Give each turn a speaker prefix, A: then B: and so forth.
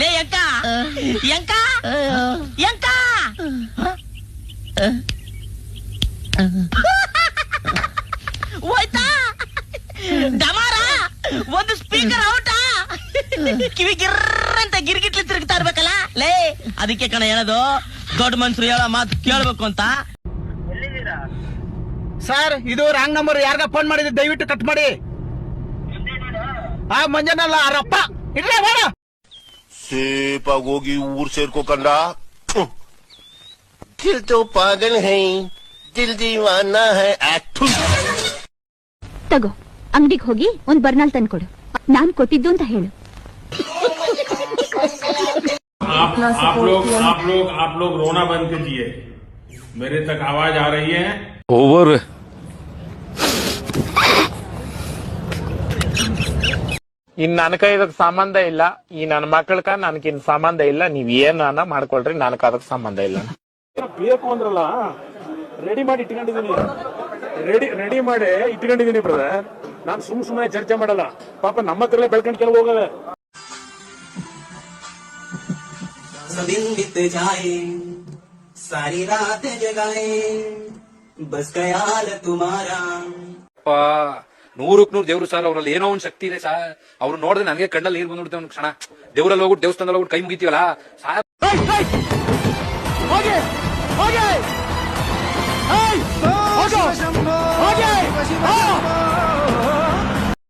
A: ಲೇ ಅಂಕ ಎಂಕ ಎಂಕ ಹೋಯ್ತಾ? ಡಮಾರ ಒಂದು ಸ್ಪೀಕರ್ ಔಟ. ಕಿವಿ ಗಿರ್ರ ಅಂತ ಗಿರ್ಗಿಟ್ಲಿ ತಿರುಗ್ತಾ ಇರ್ಬೇಕಲ್ಲ? ಲೇ ಅದಕ್ಕೆ ಕಣ ಹೇಳೋದು. ದೊಡ್ಡ ಮನ್ಸರು ಹೇಳೋ ಮಾತು ಕೇಳ್ಬೇಕು ಅಂತ.
B: ಸರ್ ಇದು ರಾಂಗ್ ನಂಬರ್. ಯಾರ್ಗ ಫೋನ್ ಮಾಡಿದ್ರೆ ದಯವಿಟ್ಟು ಕಟ್ ಮಾಡಿ. ಆ ಮಂಜನಲ್ಲ ಅರಪ್ಪ ಇಡ್ಲೇ ಬೇಡ.
C: ಸೇಪಾಗಿ ಹೋಗಿ ಊರ್ ಸೇರ್ಕೋಕಂಡ ದಿಲ್ ತೋ ಪಾಗಲ್ ಹೈ ದಿಲ್ ದೀವಾನಾ ಹೈ ಆಕ್ಟು
D: ತಗೋ ಅಂಗಡಿಗೆ ಹೋಗಿ ಒಂದ್ ಬರ್ನಾಲ್ ತಂದ್ಕೊಡು ನಾನ್ ಕೊಟ್ಟಿದ್ದು ಅಂತ ಹೇಳು
E: आप आप लोग आप लोग आप लोग रोना बंद कीजिए मेरे तक आवाज आ रही है
F: ಓವರ್
G: ಇನ್ ಕೈ ಇದಕ್ ಸಂಬಂಧ ಇಲ್ಲ. ಈ ನನ್ ಮಕ್ಕಳ್ಕ ಇನ್ನ ಸಂಬಂಧ ಇಲ್ಲ. ನೀವ್ ಏನ ಮಾಡ್ಕೊಳ್ರಿ ನನ್ಕ ಅದಕ್ ಸಂಬಂಧ ಇಲ್ಲ.
E: ಬೇಕು ಅಂದ್ರಲ್ಲ ರೆಡಿ ಮಾಡಿ ಇಟ್ಕೊಂಡಿದೀನಿ ರೆಡಿ ರೆಡಿ ಮಾಡಿ ಇಟ್ಕೊಂಡಿದೀನಿ ಬ್ರದರ್ ನಾನು ಸುಮ್ ಸುಮ್ಮನೆ ಚರ್ಚೆ ಮಾಡಲ್ಲ. ಪಾಪ ನಮ್ಮ ಹತ್ರ ಬೆಳ್ಕೊಂಡ್ ಕೆಲವು
H: ಹೋಗಲ್ಲ ಸಾರಿ ರಾತ್ ಬಸ್ ಕಯಾಲ ತುಮಾರಾ.
F: ನೂರಕ್ ನೂರು ದೇವ್ರು ಸರ್ ಅವ್ರಲ್ಲಿ ಏನೋ ಒಂದ್ ಶಕ್ತಿ ಇದೆ ಸರ್ ಅವ್ರು ನೋಡಿದ್ರೆ ನನಗೆ ಕಣ್ಣಲ್ಲಿ ನೀರು ಬಂದ್ಬಿಡುತ್ತೆ ಒಂದು ಕ್ಷಣ. ದೇವ್ರಲ್ಲಿ ಹೋಗ್ಬಿಟ್ಟು ದೇವಸ್ಥಾನದಲ್ಲಿ ಹೋಗ್ಬಿಟ್ಟು ಕೈ ಮುಗಿತೀವಲ್ಲ? ಸಾರ್
B: ಹೋಗಿ!